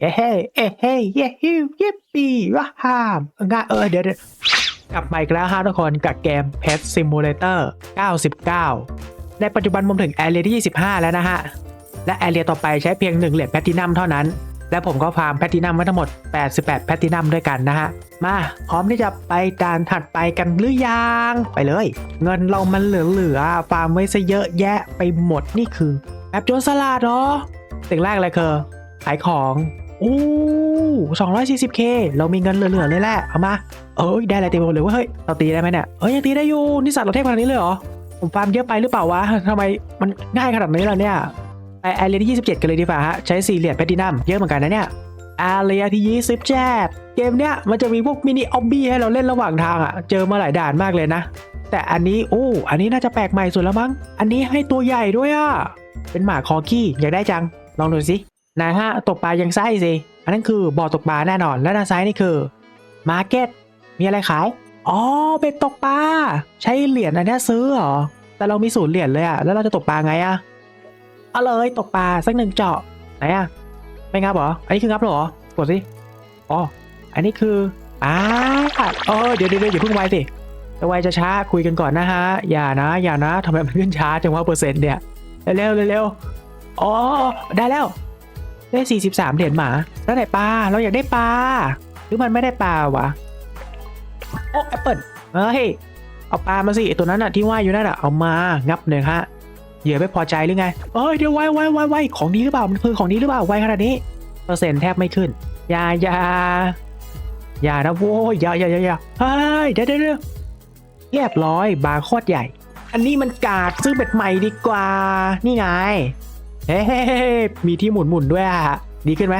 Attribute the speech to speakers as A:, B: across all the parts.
A: เอ้เฮ้เอ้เฮ้เย้ฮิวเยิปปี้ว้าฮ่ามงาเออเดี๋ยวเดี๋ยวกลับมาอีกแล้วฮะทุกคนกับเกม Pet Simulator 99 ในปัจจุบันผมถึงแอเรียที่ 25 แล้วนะฮะ และแอเรียต่อไปใช้เพียง 1 เหรียญแพตตินัมเท่านั้น และผมก็ฟาร์มแพตตินัมไว้ทั้งหมด 88 แพตตินัมด้วยกันนะฮะ มาพร้อมที่จะไปด่านถัดไปกันหรือยัง ไปเลย เงินเรามันเหลือๆฟาร์มไว้ซะเยอะแยะไปหมดนี่คือแอบโจรสลัดเหรอสิ่งแรกเลยคือขายของ อู้ 240k เรามีเงินเหลือๆเลยแหละ เอามา เอ้ย ได้อะไรเต็มไปหมดเลยว่าเฮ้ย เราตีได้ไหมเนี่ย เอ้ย ยังตีได้อยู่ นี่สัตว์เราเทพขนาดนี้เลยเหรอ ผมฟาร์มเยอะไปหรือเปล่าวะทำไมมันง่ายขนาดนี้ล่ะเนี่ย ไปแอเรียที่27 กันเลยดีกว่าฮะ ใช้สี่เหรียญแพลตินัมเยอะเหมือนกันนะเนี่ยแอเรียที่27เกมเนี้ยมันจะมีพวกมินิออบบี้ให้เราเล่นระหว่างทางอะเจอมาหลายด่านมากเลยนะ แต่อันนี้โอ้อันนี้น่าจะแปลกใหม่สุดแล้วมั้ง อันนี้ให้ตัวใหญ่ด้วยอะ เป็นหมาคอกี้อยากได้จัง ลองดูสิ นายฮะตกปลายังไส้สิ อันนั้นคือบ่อตกปลาแน่นอน และด้านซ้ายนี่คือมาร์เก็ตมีอะไรขาย อ๋อเบ็ดตกปลาใช้เหรียญอันเนี้ยซื้อเหรอ แต่เรามีศูนย์เหรียญเลยอะแล้วเราจะตกปลาไงอะเอาเลยตกปลาสักหนึ่งเจาะไหนอะไม่งับเหรอ อันนี้คืองับเหรอกดสิ อ๋อ อันนี้คืออ่าเออเดี๋ยวเดี๋ยวเดี๋ยวอย่าเพิ่งไวสิจะไวจะช้าคุยกันก่อนนะฮะ อย่านะ อย่านะทำไมมันขึ้นช้าจังว่าเปอร์เซ็นต์เนี่ย เร็วเร็วเร็วอ๋อ ได้แล้ว ได้ 43 เหรียญหมา แล้วไหนปลา เราอยากได้ปลา หรือมันไม่ได้ปลาวะ โอ้แอปเปิลเฮ้ย เอาปลามาสิไอตัวนั้นน่ะที่ว่ายอยู่นั่นน่ะเอามา งับหนึ่งฮะ เหยื่อไม่พอใจหรือไง เอ้ยเดี๋ยวไวไวไวไวของดีหรือเปล่า มันคือของดีหรือเปล่า ไวขนาดนี้ เปอร์เซ็นต์แทบไม่ขึ้นอย่าอย่าอย่านะโว้ยอย่าอย่าอย่าอย่าเฮ้ยเดี๋ยวเดี๋ยวเดี๋ยวเรียบร้อย บาร์โคตรใหญ่ อันนี้มันกาดซื้อเบ็ดใหม่ดีกว่า นี่ไง เฮ้มีที่หมุนหมุนๆด้วยอะดีขึ้นไหม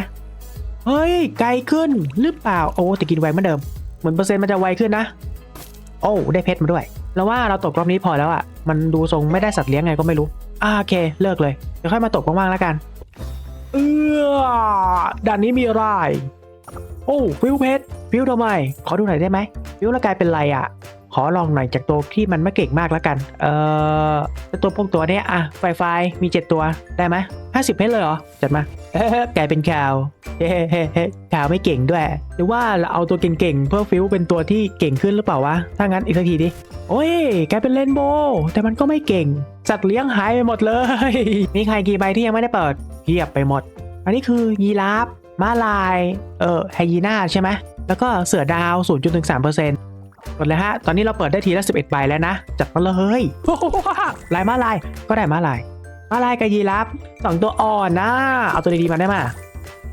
A: เฮ้ย ไกลขึ้นหรือเปล่า โอ้แต่กินไวเหมือนเดิม เหมือนเปอร์เซ็นต์มันจะไวขึ้นนะ โอ้ได้เพชรมาด้วย แล้วว่าเราตกรอบนี้พอแล้วอะ่ะมันดูทรงไม่ได้สัตว์เลี้ยงไงก็ไม่รู้อ่าโอเค เลิกเลย เดี๋ยวค่อยมาตกว่างๆแล้วกัน เออด่านนี้มีอะไร โอ้ฟิวเพชรฟิวทำไม ขอดูหน่อยได้ไหมฟิวแล้วกลายเป็นไรอะ ขอลองหน่อยจากตัวที่มันไม่เก่งมากแล้วกัน เอ่อตัวพวกตัวเนี้ยอะไฟไฟมี 7 ตัวได้ไหมห้าสิบเพชรเลยเหรอ จัดมาเฮ้กลายเป็นข่าวเฮ้เฮ้เฮ้ข่าวไม่เก่งด้วย หรือว่าเราเอาตัวเก่งๆเพื่อฟิวเป็นตัวที่เก่งขึ้นหรือเปล่าวะ ถ้างั้นอีกสักทีดิ โอ้ยกลายเป็นเลนโบว์แต่มันก็ไม่เก่งสัตว์เลี้ยงหายไปหมดเลย มีใครกี่ใบที่ยังไม่ได้เปิดเพียบไปหมด อันนี้คือยีราฟม้าลาย เออไฮยีน่าใช่ไหมแล้วก็เสือดาว 0.13% กดเลยฮะ ตอนนี้เราเปิดได้ทีละ11ใบแล้วนะ จัดมาเลยโอ้โหลายม้าลาย ก็ได้ม้าลายม้าลายกับยีราฟสองตัวอ่อนนะ เอาตัวดีๆมาได้มา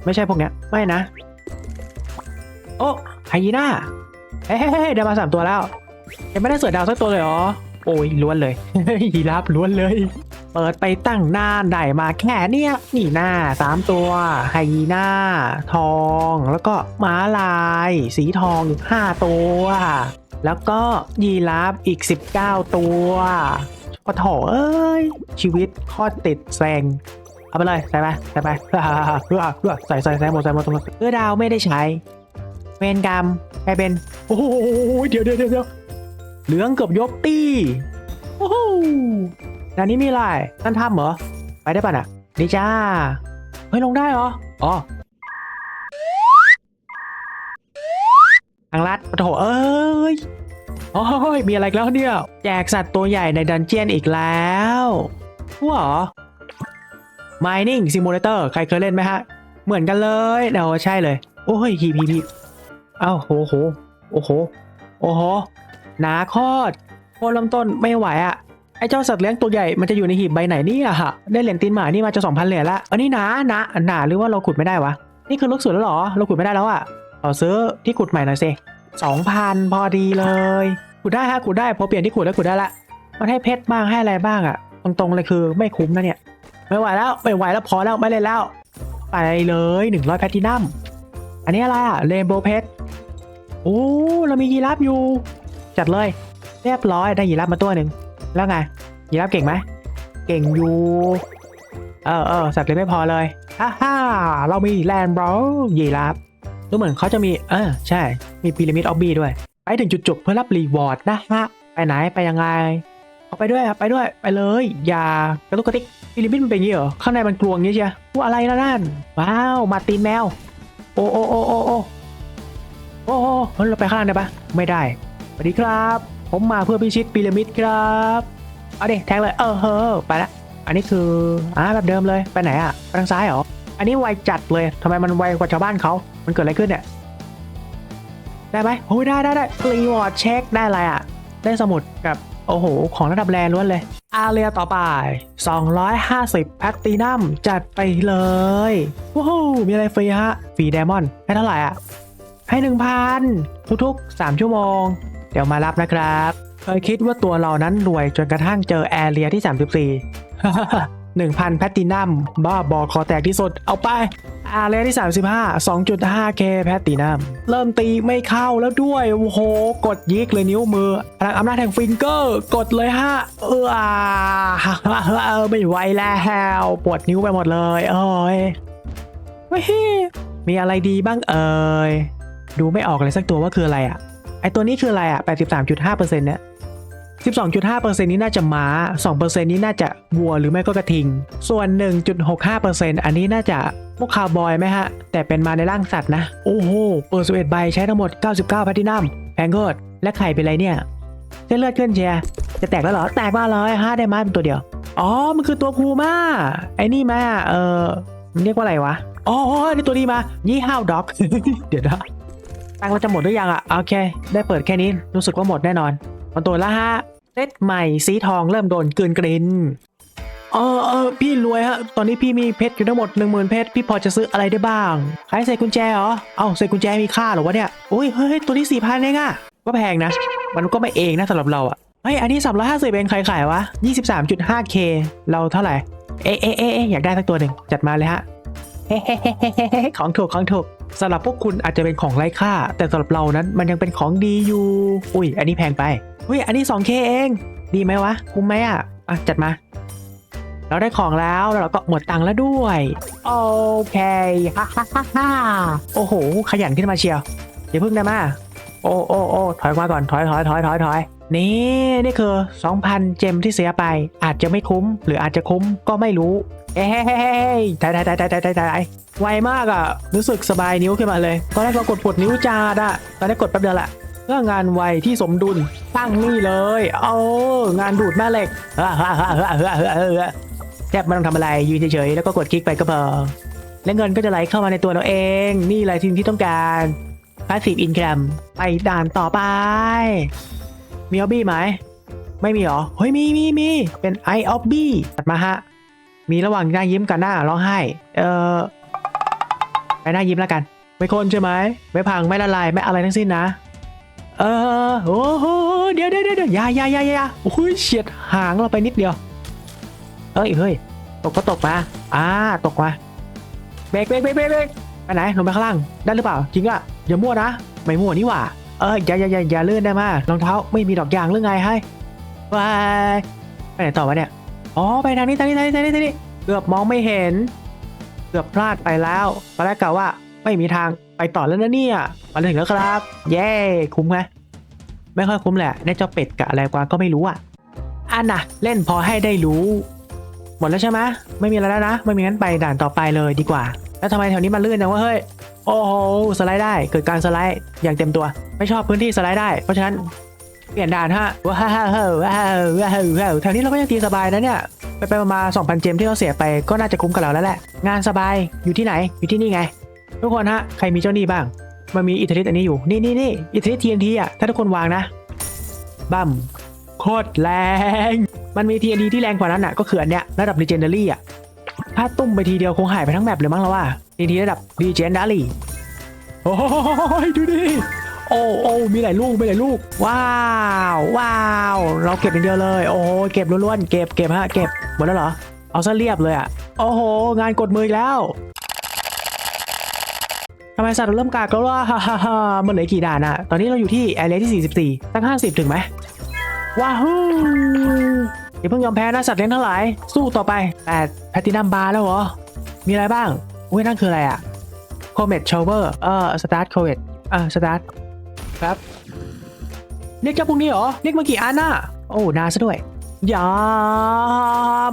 A: ไม่ใช่พวกเนี้ย ไม่นะ โอ้ไฮยีน่าเฮ้ยได้มาสามตัวแล้ว ยังไม่ได้เสือดาวสักตัวเลยเหรอ โอ้ยล้วนเลยยีราฟล้วนเลย เปิดไปตั้งนานได้มาแค่เนี้ยนี่หน้าสามตัวไฮยีน่าทอง แล้วก็ม้าลาย สีทองอีกห้าตัว แล้วก็ยีราฟอีก 19 ตัวปะโถเอ้ย ชีวิตโคตรติดแซงเอาไปเลยใส่ไปใส่ไปเพื่อเพื่อเพื่อใส่ใส่ใส่หมดใส่หมดใส่หมดเพื่อดาวไม่ได้ใช้ เวนกรรมกลายเป็น โอ้โหเดี๋ยวเดี๋ยวเดี๋ยวเดี๋ยวเหลืองเกือบยกตี้โอ้โห ด้านนี้มีอะไรนั่นถ้ำเหรอ ไปได้ป่ะน่ะนี่จ้า เฮ้ยลงได้เหรอ อ๋อทางลัดโถเอ้ยโอ้ยมีอะไรอีกแล้วเนี่ย แจกสัตว์ตัวใหญ่ในดันเจียนอีกแล้วว้าเหรอ Mining Simulator ใครเคยเล่นไหมฮะ เหมือนกันเลยเดาใช่เลย โอ้ยฮีพีพีเอ้าโหโหโอ้โห โอ้โหหนาคตรโคตรลำต้นไม่ไหวอะ ไอ้เจ้าสัตว์เลี้ยงตัวใหญ่มันจะอยู่ในหีบใบไหนเนี่ยฮะได้เหรียญตีนหมานี่มาจะสองพันเหรียญละอันนี้หนานาหนาหรือว่าเราขุดไม่ได้วะนี่คือลึกสุดแล้วหรอเราขุดไม่ได้แล้วอะขอซื้อที่ขุดใหม่หน่อยสิสองพันพอดีเลยขุดได้ฮะขุดได้พอเปลี่ยนที่ขุดแล้วขุดได้ละมันให้เพชรบ้างให้อะไรบ้างอะตรงๆเลยคือไม่คุ้มนะเนี่ยไม่ไหวแล้วไม่ไหวแล้วพอแล้วไม่เล่นแล้ว ไปเลยหนึ่งร้อยแพลตตินัมอันนี้อะไรอะเรนโบว์เพชรโอ้เรามียีราฟอยู่ จัดเลย เรียบร้อยได้ยีราฟมาตัวหนึ่ง แล้วไงยีราฟเก่งไหมเก่งอยู่เออเออสัตว์เลยไม่พอเลยฮ่าฮ่าเรามีแลนด์บรอยีราฟดูเหมือนเขาจะมี เออ ใช่ มีพีระมิดออบบี้ด้วย ไปถึงจุดจบเพื่อรับรีวอร์ดนะฮะ ไปไหน ไปยังไงเอาไปด้วยครับไปด้วย ไปเลย อย่ากระตุกกระติกพีระมิดมันเป็นอย่างนี้เหรอ ข้างในมันกลวงอย่างนี้เชียวว่าอะไรนะนั่น ว้าว มาตีนแมว โอ้โอ้โอ้โอ้โอ้โอ้โอ้เราไปข้างล่างได้ปะไม่ได้สวัสดีครับ ผมมาเพื่อพิชิตพีระมิดครับ เอาดิแทงเลย เออเฮ้อไปละอันนี้คืออ่าแบบเดิมเลยไปไหนอะไปทางซ้ายเหรออันนี้ไวจัดเลยทำไมมันไวกว่าชาวบ้านเขา มันเกิดอะไรขึ้นเนี่ย ได้ไหมโอ้ยได้ได้ได้รีวอร์ดเช็คได้อะไรอะ ได้สมุดกับโอ้โห ของระดับแรล้วนเลย อาเรียต่อไป 250แพตตินัมจัดไปเลย ว้าว มีอะไรฟรีฮะ ฟรีไดมอนด์ให้เท่าไหร่อะ ให้ 1,000 ทุกๆ 3 ชั่วโมง เดี๋ยวมารับนะครับ เคยคิดว่าตัวเรานั้นรวยจนกระทั่งเจอแอเรียที่ 34 1,000แพตตินัมบ้าบอคอแตกที่สุด เอาไปอาเรียที่ 35 2.5k แพตตินัมเริ่มตีไม่เข้าแล้วด้วย โอ้โห กดยิกเลยนิ้วมือพลังอำนาจแห่งฟิงเกอร์ กดเลยฮะ เออเออไม่ไหวแล้วปวดนิ้วไปหมดเลยเอ้ยเฮ้ยมีอะไรดีบ้างเอ่ยดูไม่ออกเลยสักตัวว่าคืออะไรอะ ไอตัวนี้คืออะไรอะ83.5%เนี่ย12.5%นี้น่าจะม้า 2%นี้น่าจะวัวหรือไม่ก็กระทิง ส่วน 1.65%อันนี้น่าจะพวกคาวบอยไหมฮะ แต่เป็นมาในร่างสัตว์นะ โอ้โห เปิด11ใบใช้ทั้งหมด 99แพลตินัมแพงเกิดและไข่เป็นไรเนี่ยเส้นเลือดขึ้นเชียร์จะแตกแล้วเหรอ แตกมาเลยห้าได้มาเป็นตัวเดียว อ๋อ มันคือตัวพูม่าไอ้นี่มาเออมันเรียกว่าอะไรวะ อ๋อนี่ตัวนี้มายี่ห้าวด็อก เดี๋ยวนะ ตังเราจะหมดหรือยังอะโอเค ได้เปิดแค่นี้รู้สึกว่าหมดแน่นอนมาตัวละฮะเซตใหม่สีทองเริ่มโดนกืนกลินเออเออพี่รวยฮะ ตอนนี้พี่มีเพชรอยู่ทั้งหมด1 0,000เพชรพี่พอจะซื้ออะไรได้บ้างขายใส่กุญแจเหรอเอ้าใส่กุญแจมีค่าเหรอวะเนี่ยอุ้ยเฮ้ยตัวนี้สี่พันเองอะก็แพงนะ มันก็ไม่เองนะสำหรับเราอะเฮ้ยอันนี้สามร้อยห้าสิบเองใครขายวะยี่สิบสามจุดห้าเคเราเท่าไหร่เอ๊ะเอ๊ะเอ๊ะเอ๊ะอยากได้สักตัวหนึ่งจัดมาเลยฮะเฮ้เฮ้เฮ้เฮ้ของถูกของถูก สำหรับพวกคุณอาจจะเป็นของไร้ค่า แต่สำหรับเรานั้นมันยังเป็นของดีอยู่ อุ้ย อันนี้แพงไปอุ้ยอันนี้ 2K เอง ดีไหมวะ คุ้มไหมอะอะ จัดมา เราได้ของแล้วเราก็หมดตังค์แล้วด้วย โอเคฮ่าฮ่าฮ่าฮ่าโอ้โห ขยันขึ้นมาเชียวอย่าเพิ่งได้มาโอ้โอ้โอ้ถอยมาก่อนถอยถอยถอยถอยถอยนี่นี่คือ 2,000 เจมที่เสียไป อาจจะไม่คุ้ม หรืออาจจะคุ้มก็ไม่รู้ เอ้ยถ่ายถ่ายถ่ายถ่ายถ่ายถ่ายถ่ายไวมากอะ รู้สึกสบายนิ้วขึ้นมาเลย ตอนแรกเรากดปวดนิ้วจาดอะ ตอนนี้กดแป๊บเดียวแหละเพื่องานไวที่สมดุลตั้งนี่เลยเอางานดูดแม่เหล็กเฮ้อเฮ้อเฮ้อเฮ้อเฮ้อเฮ้อเฮ้อแทบไม่ต้องทำอะไรยืนเฉยๆแล้วก็กดคลิกไปก็พอ และเงินก็จะไหลเข้ามาในตัวเราเอง นี่แหละสิ่งที่ต้องการ passive income ไปด่านต่อไป มีออบบี้ไหม ไม่มีหรอ เฮ้ยมีมีมีเป็น i o b b ตัดมาฮะ มีระหว่างหน้ายิ้มกับหน้าร้องไห้ เออไปหน้ายิ้มแล้วกัน ไม่คนใช่ไหมไม่พังไม่ละลายไม่อะไรทั้งสิ้นนะ เออโอ้โหเดี๋ยวเดี๋ยวเดี๋ยวอยาอยาอยาอยาโอ้ยเฉียดหางเราไปนิดเดียวเฮ้ยเฮ้ยตกก็ตกมาอ่าตกมาเบรกเบรกเบรกเบรกไปไหนลงไปข้างล่างได้หรือเปล่า จริงอะอย่ามั่วนะ ไม่มั่วนี่หว่า เอออย่าอย่าอย่าอย่าเลื่อนได้มารองเท้าไม่มีดอกยางหรือไงให้วายไปไหนต่อวะเนี่ย อ๋อไปทางนี้ทางนี้ทางนี้ทางนี้ทางนี้เกือบมองไม่เห็น เกือบพลาดไปแล้วตอนแรกกะว่าไม่มีทางไปต่อแล้วนะเนี่ยมาถึงแล้วครับ เย้คุ้มไหมไม่ค่อยคุ้มแหละได้เจ้าเป็ดกับอะไรกวางก็ไม่รู้อะอันน่ะ เล่นพอให้ได้รู้ หมดแล้วใช่ไหมไม่มีอะไรแล้วนะไม่มีงั้นไปด่านต่อไปเลยดีกว่า แล้วทำไมแถวนี้มันลื่นจังวะเฮ้ยโอ้โหสไลด์ได้เกิดการสไลด์อย่างเต็มตัว ไม่ชอบพื้นที่สไลด์ได้เพราะฉะนั้น เปลี่ยนด่านฮะว้าวว้าวว้าวว้าวว้าวแถวนี้เราก็ยังตีสบายนะเนี่ยไปไปมา2,000 เจมที่เราเสียไปก็น่าจะคุ้มกับเราแล้วแหละ งานสบายอยู่ที่ไหนอยู่ที่นี่ไง ทุกคนฮะใครมีเจ้าหนี้บ้าง มันมีอิทธิฤทธิ์อันนี้อยู่นี่นี่นี่อิทธิฤทธิ์ TNT อะถ้าทุกคนวางนะบัมโคตรแรง มันมี TNT ที่แรงกว่านั้นอะก็คืออันเนี้ยระดับ Legendary อะถ้าตุ้มไปทีเดียวคงหายไปทั้งแมปเลยมั้งแล้วว่า TNT ระดับ Legendary โอ้ยดูดิ โอ้โอ้มีหลายลูกมีหลายลูก ว้าว ว้าว เราเก็บอย่างเดียวเลย โอ้โหเก็บล้วนๆเก็บเก็บฮะเก็บหมดแล้วเหรอ เอาซะเรียบเลยอะ โอ้โห งานกดมืออีกแล้วทำไมสัตว์เริ่มกากแล้วล่ะฮ่าฮ่าฮ่ามันเหลือกี่ด่านอะตอนนี้เราอยู่ที่แอเรียที่ 44 ตั้ง 50 ถึงไหมว้าวอย่าเพิ่งยอมแพ้นะสัตว์เลี้ยงทั้งหลาย สู้ต่อไปแต่แพทินัมบาร์แล้วเหรอ มีอะไรบ้างอุ้ยนั่นคืออะไรอะโคเมดชาวเวอร์เออสตาร์ทโคเมดอ่าสตาร์ท ครับ เรียกเจ้าพวกนี้เหรอ เรียกมากี่อันน่ะ โอ้นานซะด้วยอย่า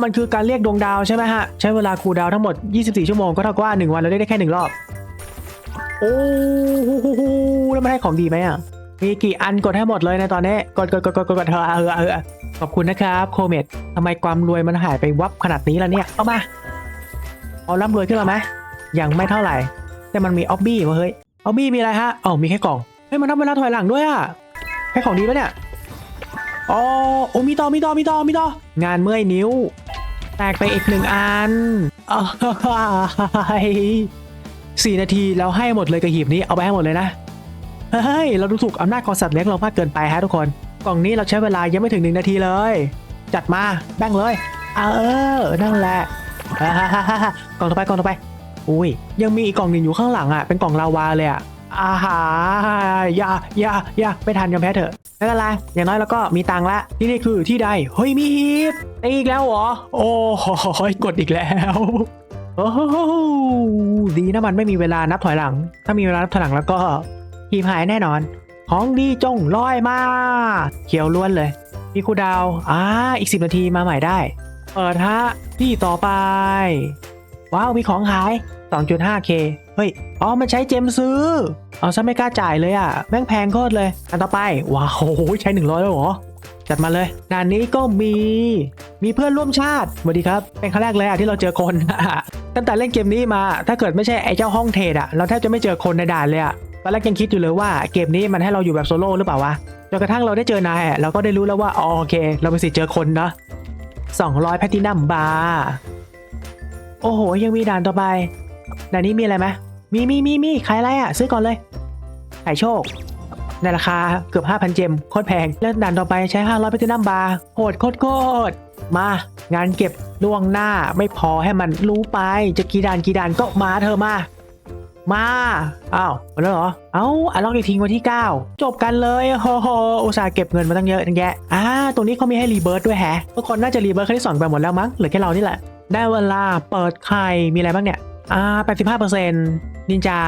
A: มันคือการเรียกดวงดาวใช่ไหมฮะ ใช้เวลาคูลดาวน์ทั้งหมด 24 ชั่วโมงก็เท่ากับว่า 1 วันเราเรียกได้แค่ 1 รอบ โอ้โหแล้วมันให้ของดีไหมอะ มีกี่อันกดให้หมดเลยในตอนนี้ กดกดกดกดกดกดเถอะเออเออขอบคุณนะครับโคเมดทำไมความรวยมันหายไปวับขนาดนี้ล่ะเนี่ย เอามา เอาร่ำรวยขึ้นมาไหมยังไม่เท่าไหร่ แต่มันมีออบบี้วะเฮ้ย ออบบี้มีอะไรฮะอ๋อมีแค่กล่องเฮ้ยมันนับเวลาถอยหลังด้วยอะให้ของดีปะเนี่ยอ๋อโอ้มีต่อมีต่อมีต่อมีต่องานเมื่อยนิ้ว แตกไปอีกหนึ่งอันอสี่นาทีแล้วให้หมดเลยกับหีบนี้เอาไปให้หมดเลยนะเฮ้ยเราดูถูกอำนาจของสัตว์เลี้ยงเรามากเกินไปฮะทุกคน กล่องนี้เราใช้เวลายังไม่ถึงหนึ่งนาทีเลย จัดมาแบ่งเลย เออ นั่นแหละกล่องต่อไปกล่องต่อไป อุ้ยยังมีอีกกล่องหนึ่งอยู่ข้างหลังอะเป็นกล่องลาวาเลยอะ อาหาอย่าอย่าอย่าไม่ทันยอมแพ้เถอะไม่เป็นไรอย่างน้อยเราก็มีตังค์ละที่นี่คือที่ใดเฮ้ยมีอีกตีอีกแล้วเหรอ โอ้โหกดอีกแล้วโอ้โหดีนะมันไม่มีเวลานับถอยหลัง ถ้ามีเวลานับถอยหลังแล้วก็หีบหายแน่นอน ของดีจงลอยมาเขียวล้วนเลยมีคูดาวอ่าอีก10นาทีมาใหม่ได้ เปิดฮะที่ต่อไป ว้าวมีของขาย 2.5k เฮ้ย อ๋อ มันใช้เจมซื้อ เอาซะไม่กล้าจ่ายเลยอะ แม่งแพงโคตรเลย อันต่อไป ว้าวโอ้โหใช้ 100 แล้วเหรอ จัดมาเลย ด่านนี้ก็มี มีเพื่อนร่วมชาติสวัสดีครับ เป็นครั้งแรกเลยอะที่เราเจอคน ตั้งแต่เล่นเกมนี้มา ถ้าเกิดไม่ใช่ไอ้เจ้าห้องเทรดอะเราแทบจะไม่เจอคนในด่านเลยอะตอนแรกยังคิดอยู่เลยว่าเกมนี้มันให้เราอยู่แบบโซโล่หรือเปล่าวะ จนกระทั่งเราได้เจอนายเราก็ได้รู้แล้วว่า อ๋อโอเค เราไปสิทธิ์เจอคนนะ200แพทินัมบาร์ โอ้โห ยังมีด่านต่อไปด่านนี้มีอะไรไหมมีมีมีมีขายอะไรอะ ซื้อก่อนเลยขายโชค ในราคาเกือบ 5,000 เจมโคตรแพง แล้วด่านต่อไปใช้ 500แพทินัมบาร์โหดโคตรโคตรมา งานเก็บล่วงหน้าไม่พอให้มันรู้ไป จะกี่ด่านกี่ด่านก็มาเธอมา มาอ้าวหมดแล้วเหรอ เอ้าอะล็อกอีกทิ้งวันที่ 9 จบกันเลยโอ้โหอุตส่าห์เก็บเงินมาตั้งเยอะตั้งแยะอ่าตรงนี้เขามีให้รีเบิร์ดด้วยแฮะทุกคนน่าจะรีเบิร์ดครั้งที่สองไปหมดแล้วมั้งเหลือแค่เรานี่แหละ ได้เวลาเปิดไข่มีอะไรบ้างเนี่ย อ่า85%นนินจา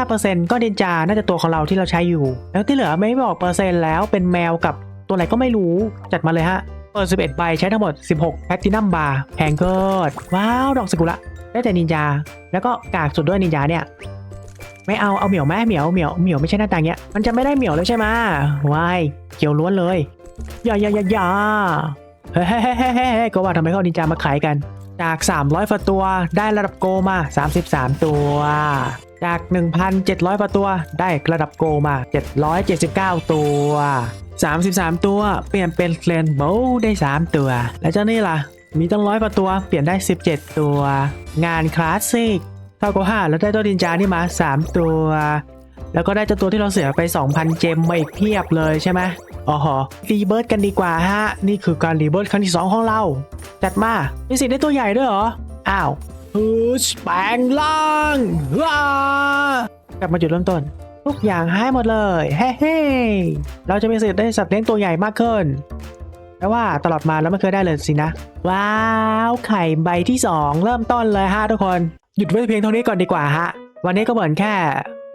A: 15%ก็นินจา น่าจะตัวของเราที่เราใช้อยู่ แล้วที่เหลือไม่บอกเปอร์เซ็นต์แล้วเป็นแมวกับตัวอะไรก็ไม่รู้ จัดมาเลยฮะ เปิด 11 ใบใช้ทั้งหมด 16แพทินัมบาร์แพงเกิด ว้าว ดอกสกุระได้แต่นินจา แล้วก็กากสุดด้วยนินจาเนี่ย ไม่เอา เอาเหมียวแม่เหมียวเหมียวเหมียวไม่ใช่หน้าตาเงี้ย มันจะไม่ได้เหมียวเลยใช่ไหมวายเขียวล้วนเลย อย่าอย่าอย่าอย่าเฮ้เฮ้เฮ้เฮ้เฮ้ก็ว่าทำไมเขานินจามาขายกัน จาก 300ฝาตัวได้ระดับโกมา 33 ตัว จาก 1,700ฝาตัวได้ระดับโกมา 779 ตัว 33 ตัว เปลี่ยนเป็นเรนโบว์ได้ 3 ตัว แล้วเจ้านี่ล่ะ มีตั้งร้อยฝาตัว เปลี่ยนได้ 17 ตัว งานคลาสสิกเท่ากับห้าแล้วได้ตัวดินจานี่มา 3 ตัว แล้วก็ได้เจ้าตัวที่เราเสียไป 2,000 เจมมาอีกเพียบเลยใช่ไหมอ๋อหอรีเบิร์ดกันดีกว่าฮะ นี่คือการรีเบิร์ดครั้งที่ 2 ของเรา จัดมามีสิทธิ์ได้ตัวใหญ่ด้วยเหรอ อ้าวฮูชแปลงล่างว้ากลับมาจุดเริ่มต้น ทุกอย่างหายหมดเลยเฮ้เฮ้เราจะมีสิทธิ์ได้สัตว์เลี้ยงตัวใหญ่มากขึ้นแต่ว่าตลอดมาแล้วไม่เคยได้เลยสินะ ว้าว ไข่ใบที่ 2 เริ่มต้นเลยฮะทุกคน หยุดไว้เพียงเท่านี้ก่อนดีกว่าฮะ วันนี้ก็เหมือนแค่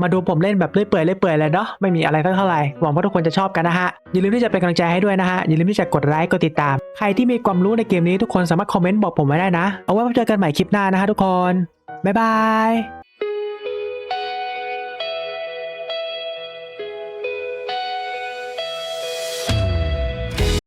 A: มาดูผมเล่นแบบเลื่อยเปื่อยเลื่อยเปื่อยเลยเนาะไม่มีอะไรเท่าไหร่หวังว่าทุกคนจะชอบกันนะฮะอย่าลืมที่จะเป็นกำลังใจให้ด้วยนะฮะอย่าลืมที่จะกดไลค์กดติดตาม ใครที่มีความรู้ในเกมนี้ทุกคนสามารถคอมเมนต์บอกผมไว้ได้นะ เอาไว้พบเจอกันใหม่คลิปหน้านะฮะทุกคนบ๊ายบาย